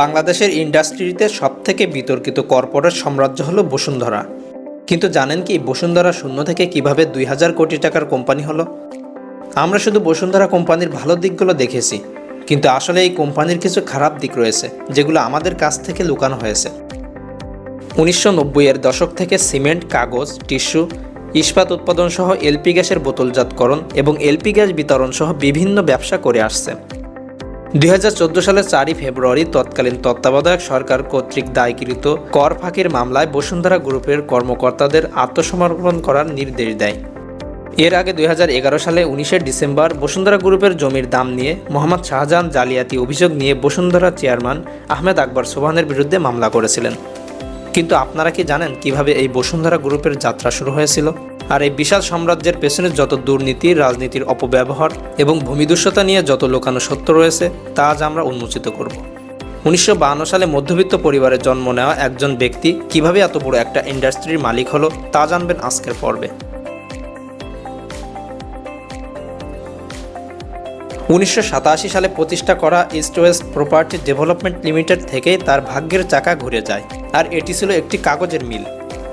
বাংলাদেশের ইন্ডাস্ট্রিতে সবথেকে বিতর্কিত কর্পোরেট সাম্রাজ্য হলো বসুন্ধরা। কিন্তু জানেন কি বসুন্ধরা শূন্য থেকে কীভাবে দুই হাজার কোটি টাকার কোম্পানি হলো? আমরা শুধু বসুন্ধরা কোম্পানির ভালো দিকগুলো দেখেছি, কিন্তু আসলে এই কোম্পানির কিছু খারাপ দিক রয়েছে, যেগুলো আমাদের কাছ থেকে লুকানো হয়েছে। উনিশশো এর দশক থেকে সিমেন্ট, কাগজ, টিস্যু, ইস্পাত উৎপাদন সহ এলপি গ্যাসের বোতলজাতকরণ এবং এলপি গ্যাস বিতরণ সহ বিভিন্ন ব্যবসা করে আসছে। দুই সালের চারই ফেব্রুয়ারি তৎকালীন তত্ত্বাবধায়ক সরকার কর্তৃক দায়কৃত কর ফাঁকির মামলায় বসুন্ধরা গ্রুপের কর্মকর্তাদের আত্মসমর্পণ করার নির্দেশ দেয়। এর আগে দুই হাজার এগারো সালে উনিশে ডিসেম্বর বসুন্ধরা গ্রুপের জমির দাম নিয়ে মোহাম্মদ শাহজাহান জালিয়াতি অভিযোগ নিয়ে বসুন্ধরা চেয়ারম্যান আহমেদ আকবর সোবহানের বিরুদ্ধে মামলা করেছিলেন। কিন্তু আপনারা কি জানেন কীভাবে এই বসুন্ধরা গ্রুপের যাত্রা শুরু হয়েছিল? আর এই বিশাল সাম্রাজ্যের পেছনে যত দুর্নীতি, রাজনীতির অপব্যবহার এবং ভূমিদস্যতা নিয়ে যত লোকানো সত্য রয়েছে, তা আজ আমরা উন্মোচিত করব। উনিশশো সালে মধ্যবিত্ত পরিবারে জন্ম নেওয়া একজন ব্যক্তি কীভাবে এত বড় একটা ইন্ডাস্ট্রির মালিক হলো, তা জানবেন আজকের পর্বে। উনিশশো সাতাশি সালে প্রতিষ্ঠা করা east west property development limited থেকে তার ভাগ্যের চাকা ঘুরে যায়, আর এটি ছিল একটি কাগজের মিল।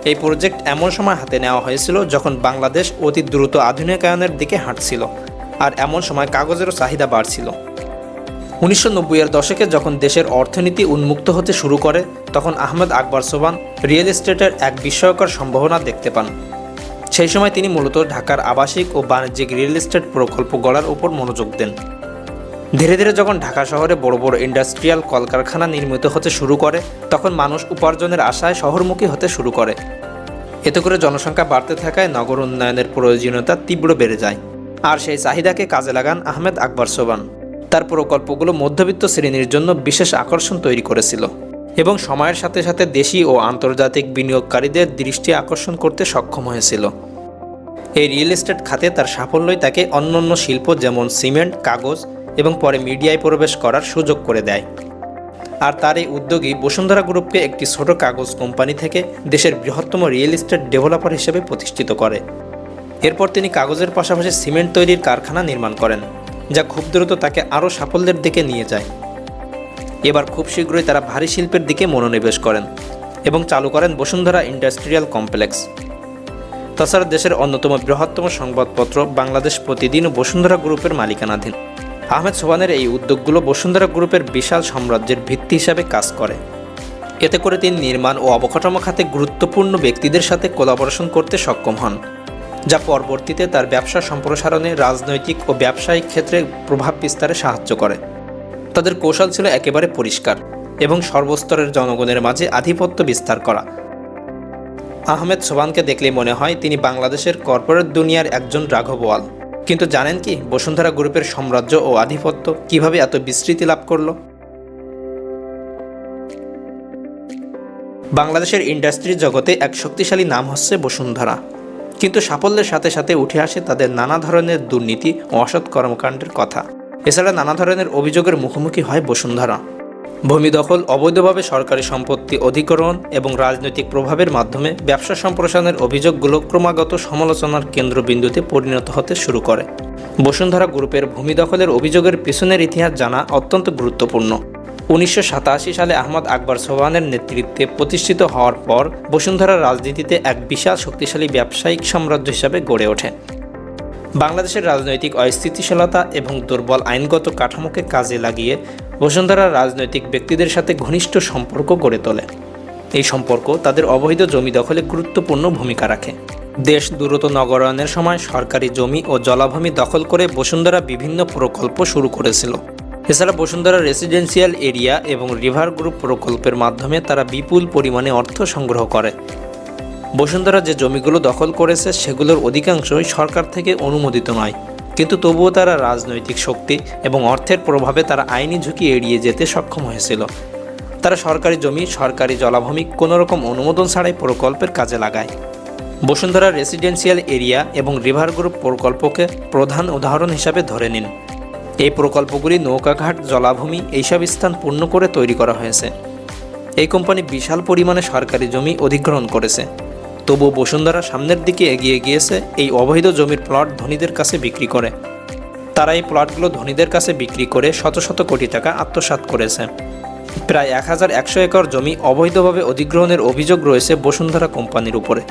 এই প্রজেক্ট এমন সময় হাতে নেওয়া হয়েছিল যখন বাংলাদেশ অতি দ্রুত আধুনিকায়নের দিকে হাঁটছিল, আর এমন সময় কাগজেরও চাহিদা বাড়ছিল। উনিশশো এর দশকে যখন দেশের অর্থনীতি উন্মুক্ত হতে শুরু করে, তখন আহমেদ আকবর সোবান রিয়েল এস্টেটের এক বিস্ময়কর সম্ভাবনা দেখতে পান। সেই সময় তিনি মূলত ঢাকার আবাসিক ও বাণিজ্যিক রিয়েল এস্টেট প্রকল্প গড়ার উপর মনোযোগ দেন। ধীরে ধীরে যখন ঢাকা শহরে বড় বড় ইন্ডাস্ট্রিয়াল কলকারখানা নির্মিত হতে শুরু করে, তখন মানুষ উপার্জনের আশায় শহরমুখী হতে শুরু করে। এতে করে জনসংখ্যা বাড়তে থাকায় নগর উন্নয়নের প্রয়োজনীয়তা তীব্র বেড়ে যায়। আর সেই চাহিদাকে কাজে লাগান আহমেদ আকবর সোবান তার প্রকল্পগুলো মধ্যবিত্ত শ্রেণির জন্য বিশেষ আকর্ষণ তৈরি করেছিল এবং সময়ের সাথে সাথে দেশি ও আন্তর্জাতিক বিনিয়োগকারীদের দৃষ্টি আকর্ষণ করতে সক্ষম হয়েছিল। এই রিয়েল এস্টেট খাতে তার সাফল্যই তাকে অন্যান্য শিল্প যেমন সিমেন্ট, কাগজ এবং পরে মিডিয়ায় প্রবেশ করার সুযোগ করে দেয়। আর তার এই উদ্যোগই বসুন্ধরা গ্রুপকে একটি ছোট কাগজ কোম্পানি থেকে দেশের বৃহত্তম রিয়েল এস্টেট ডেভেলপার হিসেবে প্রতিষ্ঠিত করে। এরপর তিনি কাগজের পাশাপাশি সিমেন্ট তৈরির কারখানা নির্মাণ করেন, যা খুব দ্রুত তাকে আরও সাফল্যের দিকে নিয়ে যায়। এবার খুব শীঘ্রই তারা ভারী শিল্পের দিকে মনোনিবেশ করেন এবং চালু করেন বসুন্ধরা ইন্ডাস্ট্রিয়াল কমপ্লেক্স। তাছাড়া দেশের অন্যতম বৃহত্তম সংবাদপত্র বাংলাদেশ প্রতিদিন বসুন্ধরা গ্রুপের মালিকানাধীন। আহমেদ সোবানের এই উদ্যোগগুলো বসুন্ধরা গ্রুপের বিশাল সাম্রাজ্যের ভিত্তি হিসাবে কাজ করে। এতে করে তিনি নির্মাণ ও অবকাঠামো খাতে গুরুত্বপূর্ণ ব্যক্তিদের সাথে কোলাবোরেশন করতে সক্ষম হন, যা পরবর্তীতে তার ব্যবসা সম্প্রসারণে রাজনৈতিক ও ব্যবসায়িক ক্ষেত্রে প্রভাব বিস্তারে সাহায্য করে। তাদের কৌশল ছিল একেবারে পরিষ্কার এবং সর্বস্তরের জনগণের মাঝে আধিপত্য বিস্তার করা। আহমেদ সোবানকে দেখলেই মনে হয় তিনি বাংলাদেশের কর্পোরেট দুনিয়ার একজন রাঘবওয়াল কিন্তু জানেন কি, বসুন্ধরা গ্রুপের সাম্রাজ্য ও আধিপত্য কীভাবে এত বিস্তৃতি লাভ করল? বাংলাদেশের ইন্ডাস্ট্রি জগতে এক শক্তিশালী নাম হচ্ছে বসুন্ধরা। কিন্তু সাফল্যের সাথে সাথে উঠে আসে তাদের নানা ধরনের দুর্নীতি ও অসৎ কর্মকাণ্ডের কথা। এছাড়া নানা ধরনের অভিযোগের মুখোমুখি হয় বসুন্ধরা। ভূমি দখল, অবৈধভাবে সরকারি সম্পত্তি অধিগ্রহণ এবং রাজনৈতিক প্রভাবের মাধ্যমে ব্যবসা সম্প্রসারণের অভিযোগগুলো ক্রমাগত সমালোচনার কেন্দ্রবিন্দুতে পরিণত হতে শুরু করে। বসুন্ধরা গ্রুপের ভূমি দখলের অভিযোগের পিছনের ইতিহাস জানা অত্যন্ত গুরুত্বপূর্ণ। উনিশশো সাতাশি সালে আহমদ আকবর সোহানের নেতৃত্বে প্রতিষ্ঠিত হওয়ার পর বসুন্ধরা রাজনীতিতে এক বিশাল শক্তিশালী ব্যবসায়িক সাম্রাজ্য হিসাবে গড়ে ওঠে। বাংলাদেশের রাজনৈতিক অস্থিতিশীলতা এবং দুর্বল আইনগত কাঠামোকে কাজে লাগিয়ে বসুন্ধরা রাজনৈতিক ব্যক্তিদের সাথে ঘনিষ্ঠ সম্পর্ক গড়ে তোলে। এই সম্পর্ক তাদের অবৈধ জমি দখলে গুরুত্বপূর্ণ ভূমিকা রাখে। দেশ দ্রুত নগরায়নের সময় সরকারি জমি ও জলাভূমি দখল করে বসুন্ধরা বিভিন্ন প্রকল্প শুরু করেছিল। এছাড়া বসুন্ধরা রেসিডেন্সিয়াল এরিয়া এবং রিভার গ্রুপ প্রকল্পের মাধ্যমে তারা বিপুল পরিমাণে অর্থ সংগ্রহ করে। বসুন্ধরা যে জমিগুলো দখল করেছে, সেগুলোর অধিকাংশই সরকার থেকে অনুমোদিত নয়। কিন্তু তবুও তারা রাজনৈতিক শক্তি এবং অর্থের প্রভাবে তারা আইনি ঝুঁকি এড়িয়ে যেতে সক্ষম হয়েছিল। তারা সরকারি জমি, সরকারি জলাভূমি কোনোরকম অনুমোদন ছাড়াই প্রকল্পের কাজে লাগায়। বসুন্ধরা রেসিডেন্সিয়াল এরিয়া এবং রিভার গ্রুপ প্রকল্পকে প্রধান উদাহরণ হিসাবে ধরে নিন। এই প্রকল্পগুলি নৌকাঘাট, জলাভূমি এইসব স্থান পূর্ণ করে তৈরি করা হয়েছে। এই কোম্পানি বিশাল পরিমাণে সরকারি জমি অধিগ্রহণ করেছে। তবু বসুন্ধরা সামনের দিকে এগিয়ে গিয়েছে এই অবৈধ জমির প্লট ধনীদের কাছে বিক্রি করে। তারা এই প্লটগুলো ধনীদের কাছে বিক্রি করে শত শত কোটি টাকা আত্মসাৎ করেছে। প্রায় এক হাজার একশো একর জমি অবৈধভাবে অধিগ্রহণের অভিযোগ রয়েছে বসুন্ধরা কোম্পানির উপরে।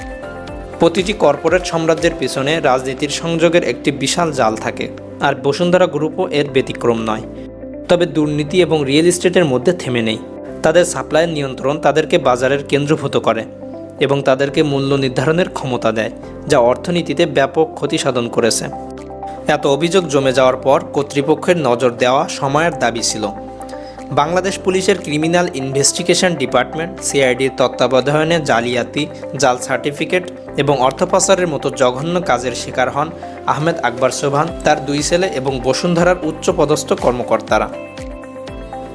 প্রতিটি কর্পোরেট সাম্রাজ্যের পিছনে রাজনীতির সংযোগের একটি বিশাল জাল থাকে, আর বসুন্ধরা গ্রুপও এর ব্যতিক্রম নয়। তবে দুর্নীতি এবং রিয়েল এস্টেটের মধ্যে থেমে নেই। তাদের সাপ্লাইয়ের নিয়ন্ত্রণ তাদেরকে বাজারের কেন্দ্রভূত করে। এবং তাদেরকে মূল্য নির্ধারণের ক্ষমতা দেয়, যা অর্থনীতিতে ব্যাপক ক্ষতি সাধন করেছে। এত অভিযোগ জমে যাওয়ার পর কর্তৃপক্ষের নজর দেওয়া সময়ের দাবি ছিল। বাংলাদেশ পুলিশের ক্রিমিনাল ইনভেস্টিগেশন ডিপার্টমেন্ট, সিআইডির তত্ত্বাবধানে জালিয়াতি, জাল সার্টিফিকেট এবং অর্থ পাচারের মতো জঘন্য কাজের শিকার হন আহমেদ আকবর সোভান তার দুই ছেলে এবং বসুন্ধরার উচ্চপদস্থ কর্মকর্তারা।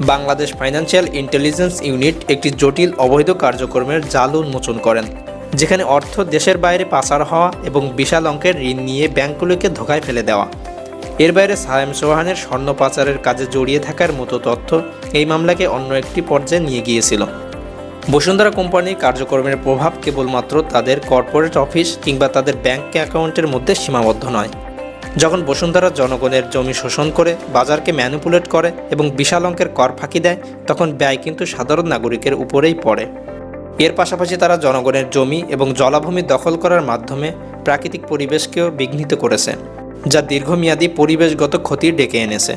বাংলাদেশ ফাইন্যান্সিয়াল ইন্টেলিজেন্স ইউনিট একটি জটিল অবৈধ কার্যক্রমের জাল উন্মোচন করেন, যেখানে অর্থ দেশের বাইরে পাচার হওয়া এবং বিশাল অঙ্কের ঋণ নিয়ে ব্যাংকগুলোকে ধোকায় ফেলে দেওয়া। এর বাইরে সায়েম সোহানের স্বর্ণ পাচারের কাজে জড়িয়ে থাকার মতো তথ্য এই মামলাকে অন্য একটি পর্যায়ে নিয়ে গিয়েছিল। বসুন্ধরা কোম্পানির কার্যক্রমের প্রভাব কেবলমাত্র তাদের কর্পোরেট অফিস কিংবা তাদের ব্যাংক অ্যাকাউন্টের মধ্যে সীমাবদ্ধ নয়। যখন বসুন্ধরা জনগণের জমি শোষণ করে, বাজারকে ম্যানিপুলেট করে এবং বিশাল অঙ্কের কর ফাঁকি দেয়, তখন ব্যয় কিন্তু সাধারণ নাগরিকের উপরেই পড়ে। এর পাশাপাশি তারা জনগণের জমি এবং জলাভূমি দখল করার মাধ্যমে প্রাকৃতিক পরিবেশকেও বিঘ্নিত করেছে, যা দীর্ঘমেয়াদী পরিবেশগত ক্ষতি ডেকে এনেছে।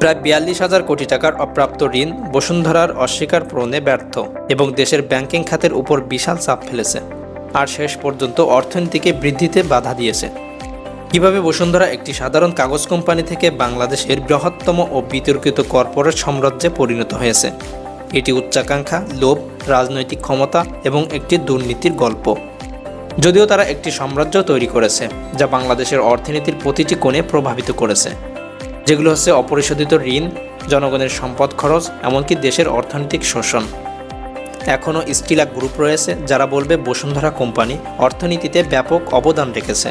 প্রায় বিয়াল্লিশ হাজার কোটি টাকার অপ্রাপ্ত ঋণ বসুন্ধরার অস্বীকার পূরণে ব্যর্থ এবং দেশের ব্যাংকিং খাতের উপর বিশাল চাপ ফেলেছে, আর শেষ পর্যন্ত অর্থনীতিকে বৃদ্ধিতে বাধা দিয়েছে। কীভাবে বসুন্ধরা একটি সাধারণ কাগজ কোম্পানি থেকে বাংলাদেশের বৃহত্তম ও বিতর্কিত কর্পোরেট সাম্রাজ্যে পরিণত হয়েছে। এটি উচ্চাকাঙ্ক্ষা, লোভ, রাজনৈতিক ক্ষমতা এবং একটি দুর্নীতির গল্প। যদিও তারা একটি সাম্রাজ্য তৈরি করেছে, যা বাংলাদেশের অর্থনীতির প্রতিটি কোণে প্রভাবিত করেছে, যেগুলো হচ্ছে অপরিশোধিত ঋণ, জনগণের সম্পদ খরচ, এমনকি দেশের অর্থনৈতিক শোষণ। এখনও স্টিলা গ্রুপ রয়েছে যারা বলবে বসুন্ধরা কোম্পানি অর্থনীতিতে ব্যাপক অবদান রেখেছে।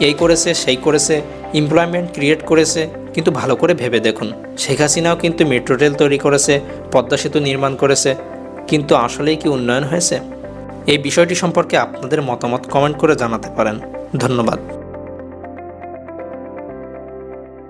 এই করেছে, সেই করেছে এমপ্লয়মেন্ট ক্রিয়েট করেছে, কিন্তু ভালো করে ভেবে দেখুন। শেখ হাসিনাও কিন্তু মেট্রো রেল তৈরি করেছে, পদ্মা সেতু নির্মাণ করেছে, কিন্তু আসলেই কি উন্নয়ন হয়েছে? এই বিষয়টি সম্পর্কে আপনাদের মতামত কমেন্ট করে জানাতে পারেন। ধন্যবাদ।